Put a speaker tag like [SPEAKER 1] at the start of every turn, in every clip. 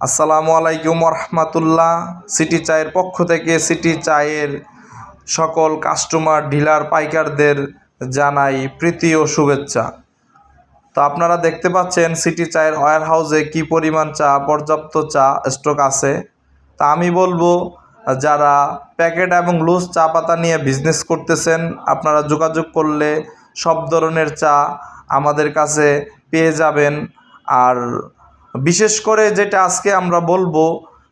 [SPEAKER 1] আসসালামু আলাইকুম রহমাতুল্লাহ সিটি চায়ের পক্ষ থেকে সিটি চায়ের সকল কাস্টমার, ডিলার, পাইকারদের জানাই প্রীতি ও শুভেচ্ছা। তো আপনারা দেখতে পাচ্ছেন সিটি চায়ের ওয়ার হাউসে কী পরিমাণ চা, পর্যাপ্ত চা স্টক আছে। তা আমি বলব, যারা প্যাকেট এবং লুজ চা পাতা নিয়ে বিজনেস করতেছেন, আপনারা যোগাযোগ করলে সব ধরনের চা আমাদের কাছে পেয়ে যাবেন। আর বিশেষ করে যেটা আজকে আমরা বলব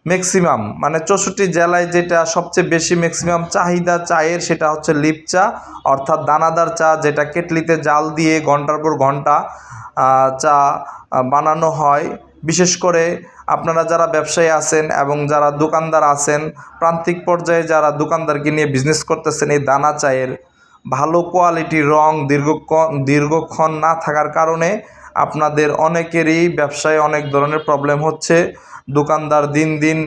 [SPEAKER 1] ম্যাক্সিমাম মানে চৌষট্টি জেলায় যেটা সবচেয়ে বেশি ম্যাক্সিমাম চাহিদা চায়ের সেটা হচ্ছে লিপ চা, অর্থাৎ দানাদার চা যেটা কেটলিতে জাল দিয়ে ঘণ্টার পর ঘণ্টা চা বানানো হয়। বিশেষ করে আপনারা যারা ব্যবসায়ী আছেন এবং যারা দোকানদার আছেন, প্রান্তিক পর্যায়ে যারা দোকানদারকে নিয়ে বিজনেস করতেছেন এই দানা চায়ের, ভালো কোয়ালিটির রং দীর্ঘক্ষণ দীর্ঘক্ষণ না থাকার কারণে আপনাদের অনেকেরই ব্যবসায় অনেক ধরনের প্রবলেম হচ্ছে। দোকানদার দিন দিন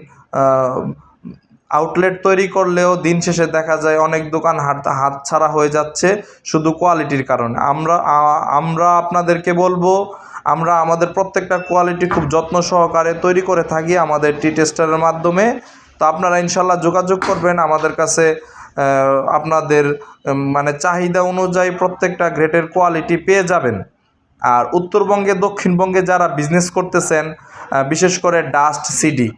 [SPEAKER 1] আউটলেট তৈরি করলেও দিন শেষে দেখা যায় অনেক দোকান হাত ছাড়া হয়ে যাচ্ছে শুধু কোয়ালিটির কারণে। আমরা আমরা আপনাদেরকে বলব, আমরা আমাদের প্রত্যেকটা কোয়ালিটি খুব যত্ন সহকারে তৈরি করে থাকি আমাদের টি টেস্টারের মাধ্যমে। তো আপনারা ইনশাল্লাহ যোগাযোগ করবেন আমাদের কাছে আপনাদের মানে চাহিদা অনুযায়ী প্রত্যেকটা গ্রেটের কোয়ালিটি পেয়ে যাবেন। আর উত্তরবঙ্গে, দক্ষিণবঙ্গে যারা বিজনেস করতেছেন বিশেষ করে ডাস্ট সিডি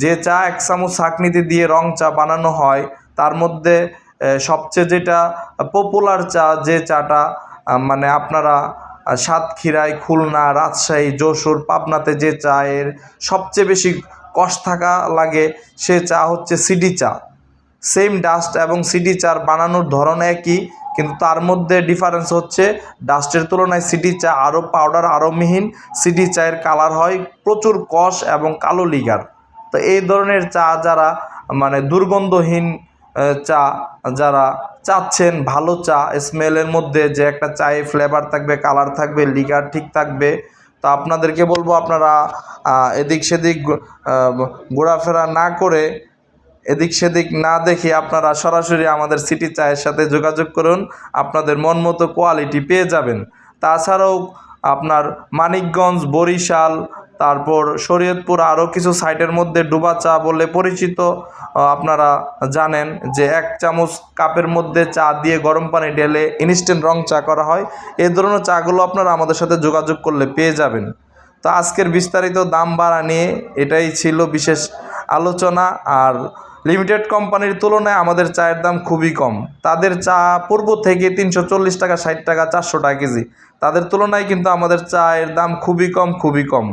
[SPEAKER 1] যে চা এক চামচ শাকনিতে দিয়ে রং চা বানানো হয়, তার মধ্যে সবচেয়ে যেটা পপুলার চা, যে চাটা মানে আপনারা সাতক্ষীরায়, খুলনা, রাজশাহী, যশোর, পাবনাতে যে চায়ের সবচেয়ে বেশি কষ থাকা লাগে, সে চা হচ্ছে সিডি চা। সেম ডাস্ট এবং সিডি চার বানানোর ধরন একই কিন্তু তার মধ্যে ডিফারেন্স হচ্ছে ডাস্টের তুলনায় সিডি চা আরও পাউডার আরও মিহিন সিডি চায়ের কালার হয় প্রচুর কষ এবং কালো লিগার তো এই ধরনের চা যারা মানে দুর্গন্ধহীন চা যারা চাচ্ছেন, ভালো চা স্মেলের মধ্যে যে একটা চায়ে ফ্লেভার থাকবে কালার থাকবে লিগার ঠিক থাকবে, তো আপনাদেরকে বলব আপনারা এদিক সেদিক ঘোরাফেরা না করে এদিক সেদিক না দেখে আপনারা সরাসরি আমাদের সিটি চায়ের সাথে যোগাযোগ করুন। আপনাদের মন মতো কোয়ালিটি পেয়ে যাবেন। তাছাড়াও আপনার মানিকগঞ্জ, বরিশাল, তারপর শরীয়তপুর আরও কিছু সাইটের মধ্যে ডুবা চা বলে পরিচিত আপনারা জানেন যে এক চামচ কাপের মধ্যে চা দিয়ে গরম পানি ঢেলে ইনস্ট্যান্ট রং চা করা হয়। এই ধরনের চাগুলো আপনারা আমাদের সাথে যোগাযোগ করলে পেয়ে যাবেন। তো আজকের বিস্তারিত দাম বাড়া নিয়ে এটাই ছিল বিশেষ আলোচনা। আর লিমিটেড কোম্পানির তুলনায় আমাদের চায়ের দাম খুবই কম। তাদের চা পূর্ব থেকে তিনশো চল্লিশ টাকা, ষাট টাকা, চারশো টাকা কেজি। তাদের তুলনায় কিন্তু আমাদের চায়ের দাম খুবই কম খুবই কম।